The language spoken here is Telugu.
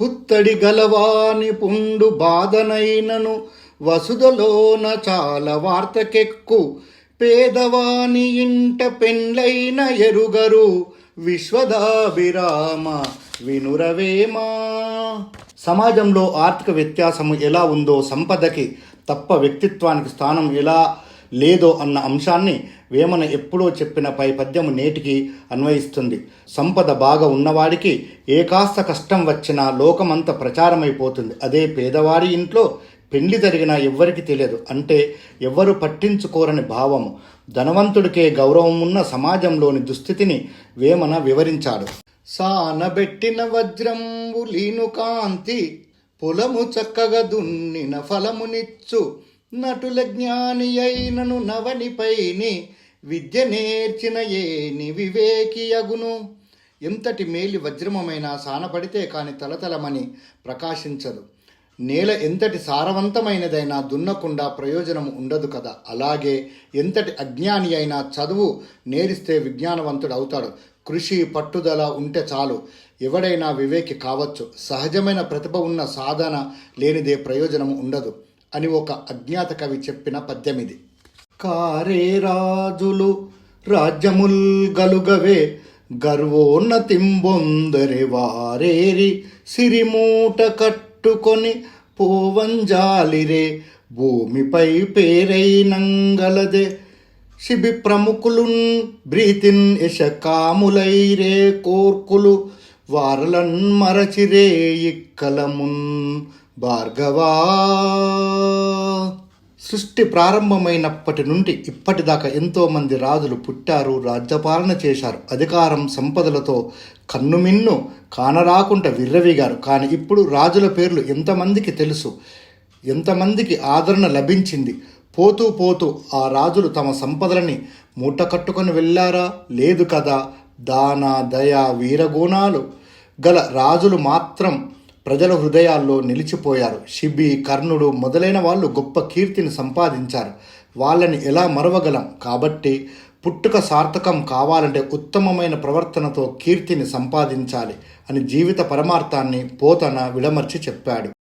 పుత్తడి గలవాని పుండు బాధనైనను వసుదలోన చాలా వార్తకెక్కు. పేదవాని ఇంట పెండ్లైన ఎరుగరు విశ్వదాభిరామ వినురవేమా. సమాజంలో ఆర్థిక వ్యత్యాసము ఎలా ఉందో సంపదకి తప్ప వ్యక్తిత్వానికి స్థానం ఎలా లేదో అన్న అంశాన్ని వేమన ఎప్పుడో చెప్పిన పై పద్యము నేటికి అన్వయిస్తుంది. సంపద బాగా ఉన్నవాడికి ఏ కాస్త కష్టం వచ్చినా లోకమంత ప్రచారమైపోతుంది. అదే పేదవాడి ఇంట్లో పెళ్ళి జరిగినా ఎవ్వరికి తెలియదు. అంటే ఎవ్వరు పట్టించుకోరని భావము. ధనవంతుడికే గౌరవం ఉన్న సమాజంలోని దుస్థితిని వేమన వివరించాడు. సానబెట్టిన వజ్రంబు లీను కాంతి పొలము చక్కగా దున్నిన ఫలమునిచ్చు. నటుల జ్ఞాని అయినను నవనిపైని విద్య నేర్చిన ఏని వివేకి అగును. ఎంతటి మేలి వజ్రమమైన సానపడితే కాని తలతలమని ప్రకాశించదు. నేల ఎంతటి సారవంతమైనదైనా దున్నకుండా ప్రయోజనం ఉండదు కదా. అలాగే ఎంతటి అజ్ఞాని అయినా చదువు నేరిస్తే విజ్ఞానవంతుడు అవుతాడు. కృషి పట్టుదల ఉంటే చాలు. ఎవడైనా వివేకి కావచ్చు. సహజమైన ప్రతిభ ఉన్న సాధన లేనిదే ప్రయోజనం ఉండదు. అని ఒక అజ్ఞాత కవి చెప్పిన పద్యమిది కారే రాజులు రాజ్యముల్ గలుగవే గర్వోన్నతింబొందరి వారేరి సిరిమూట కట్టుకొని పోవంజాలిరే భూమిపై పేరైనంగలదే శిబి ప్రముఖులున్ బ్రీతిన్ యశకాములైరే కోర్కులు వారలన్ మరచిరే ఇక్కలమున్ భార్గవా! సృష్టి ప్రారంభమైనప్పటి నుండి ఇప్పటిదాకా ఎంతోమంది రాజులు పుట్టారు రాజ్యపాలన చేశారు. అధికారం సంపదలతో కన్నుమిన్ను కానరాకుండా విర్రవిగారు. కానీ ఇప్పుడు రాజుల పేర్లు ఎంతమందికి తెలుసు? ఎంతమందికి ఆదరణ లభించింది? పోతూ పోతూ ఆ రాజులు తమ సంపదలని మూట కట్టుకొని వెళ్ళారా? లేదు కదా. దాన దయ వీరగుణాలు గల రాజులు మాత్రం ప్రజల హృదయాల్లో నిలిచిపోయారు. శిబి కర్ణుడు మొదలైన వాళ్ళు గొప్ప కీర్తిని సంపాదించారు. వాళ్ళని ఎలా మరవగలం? కాబట్టి పుట్టుక సార్థకం కావాలంటే ఉత్తమమైన ప్రవర్తనతో కీర్తిని సంపాదించాలి అని జీవిత పరమార్థాన్ని పోతన విడమర్చి చెప్పాడు.